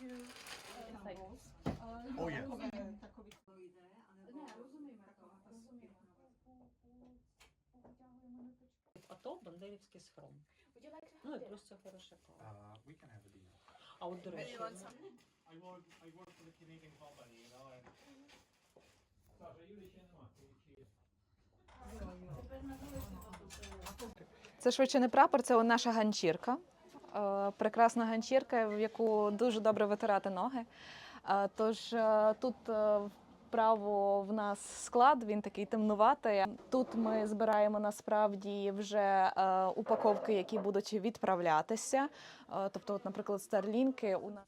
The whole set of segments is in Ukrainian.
to uh, like Oh, yeah. Не, розуміємо, розуміємо. АТО Бандерівський схрон. Would you like to Ну і плюс це хороша кава. Uh. А от до речі? Це швидше не прапор, це наша ганчірка. Е, Прекрасна ганчірка, в яку дуже добре витирати ноги. Е, Тож е, тут вправо в нас склад, він такий темнуватий. Тут ми збираємо насправді вже упаковки, які будуть відправлятися. Тобто, от, наприклад, старлінки у нас.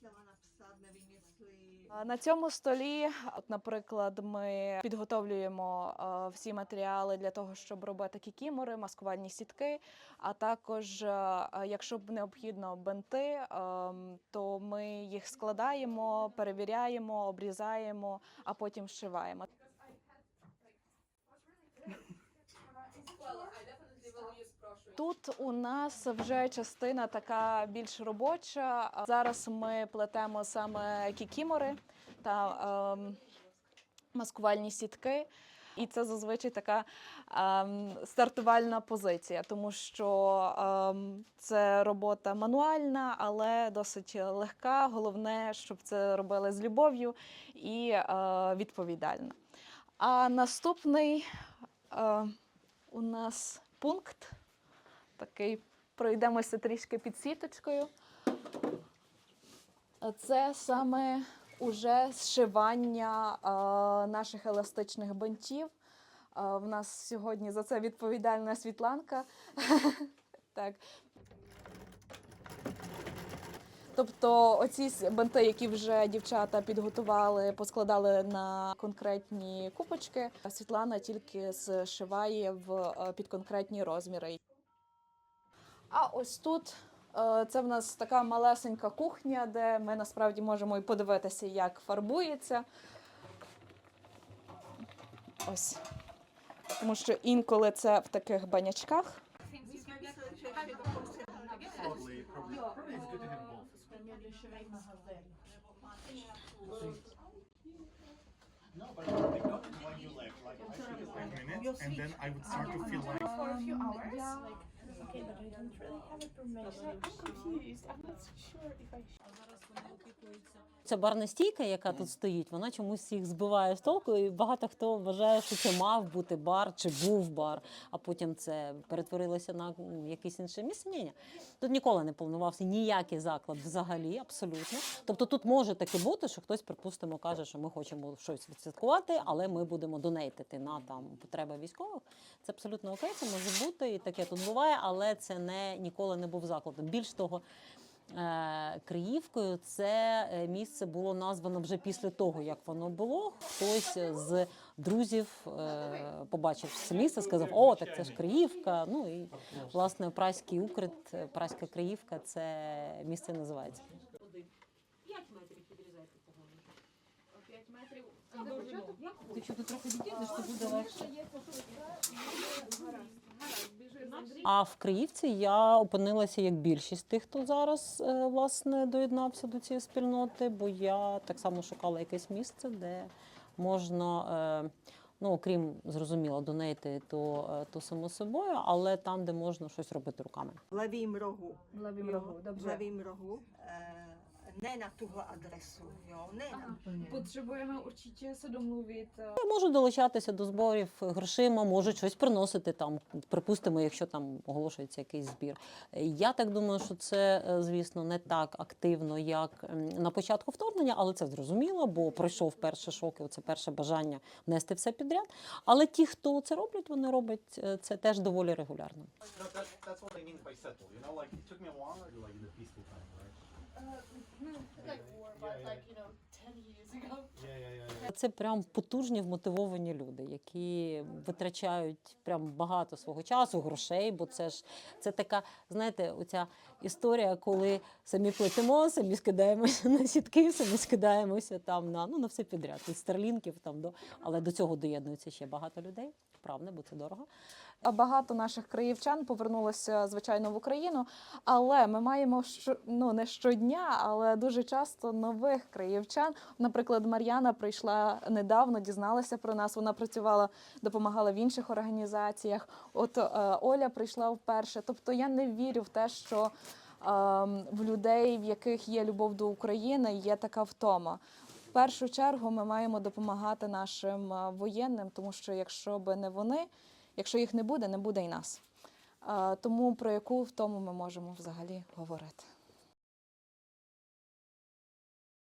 На цьому столі, от, наприклад, ми підготовлюємо всі матеріали для того, щоб робити кікімори, маскувальні сітки. А також, якщо б необхідно бенти, ем, то ми їх складаємо, перевіряємо, обрізаємо, а потім зшиваємо. Тут у нас вже частина така більш робоча. Зараз ми плетемо саме кікімори та ем, маскувальні сітки. І це зазвичай така ем, стартувальна позиція, тому що ем, це робота мануальна, але досить легка. Головне, щоб це робили з любов'ю і е, відповідально. А наступний е, у нас пункт такий пройдемося трішки під сіточкою. Це саме уже зшивання наших еластичних бинтів. Е, в нас сьогодні за це відповідальна Світланка. так. Тобто оці бинти, які вже дівчата підготували, поскладали на конкретні купочки, Світлана тільки зшиває в, е, під конкретні розміри. А ось тут е, це в нас така малесенька кухня, де ми насправді можемо і подивитися, як фарбується. Ось. Тому що інколи це в таких банячках. Have. No, but they got it when you left. Like I took it five minutes, and then I would start to feel like for a few hours. Like, okay, but I don't really have a permission. I'm confused. I'm not sure if I Ця барна стійка, яка тут стоїть, вона чомусь їх збиває з толку, і багато хто вважає, що це мав бути бар чи був бар, а потім це перетворилося на якесь інше місце. Ні, ні. Тут ніколи не планувався ніякий заклад взагалі, абсолютно. Тобто тут може таки бути, що хтось, припустимо, каже, що ми хочемо щось відсвяткувати, але ми будемо донейтити на там потреби військових. Це абсолютно окей, це може бути, і таке тут буває, але це не ніколи не був закладом. Більш того. Е, Криївкою це е, місце було названо вже після того, як воно було. Хтось з друзів е, побачив це місце, сказав: О, так це ж Криївка. Ну і власне Праський укрит, Праська Криївка це місце називається. П'ять метрів підрізайте погону. 5 метрів. Ти що тут трохи відійдеш, то буде легше. А в Криївці я опинилася як більшість тих, хто зараз е, власне доєднався до цієї спільноти, бо я так само шукала якесь місце, де можна. е, Ну, окрім зрозуміло, донейти, то, е, то само собою, але там, де можна щось робити руками. в лавім рогу. В лавім рогу, добре. levým rohu. Eh, Ne na tuhle adresu, jo, ne na Потребуємо určitě se domluvit. Я можу долучатися до зборів грошима, можуть щось приносити там, припустимо, якщо там оголошується якийсь збір. Я так думаю, що це, е, звісно, не так активно, як на початку вторгнення, але це зрозуміло, бо пройшов перший шок, і це перше бажання внести все підряд. Але ті, хто це роблять, вони роблять е, це теж доволі регулярно. Це прям потужні вмотивовані люди, які витрачають прям багато свого часу, грошей, бо це ж це така, знаєте, оця історія, коли самі плетемо, самі скидаємося на сітки, самі скидаємося там на ну на все підряд, від старлінків там до але до цього доєднується ще багато людей. Невсправне, бо це дорого. Багато наших криївчан повернулося, звичайно, в Україну, але ми маємо що, ну, не щодня, але дуже часто нових криївчан. Наприклад, Мар'яна прийшла недавно, дізналася про нас. Вона працювала, допомагала в інших організаціях. От е, Оля прийшла вперше. Тобто я не вірю в те, що ем, в людей, в яких є любов до України, є така втома. Першу чергу ми маємо допомагати нашим е, воєнним, тому що якщо би не вони, якщо їх не буде, не буде і нас. Е, Тому про яку втому ми можемо взагалі говорити.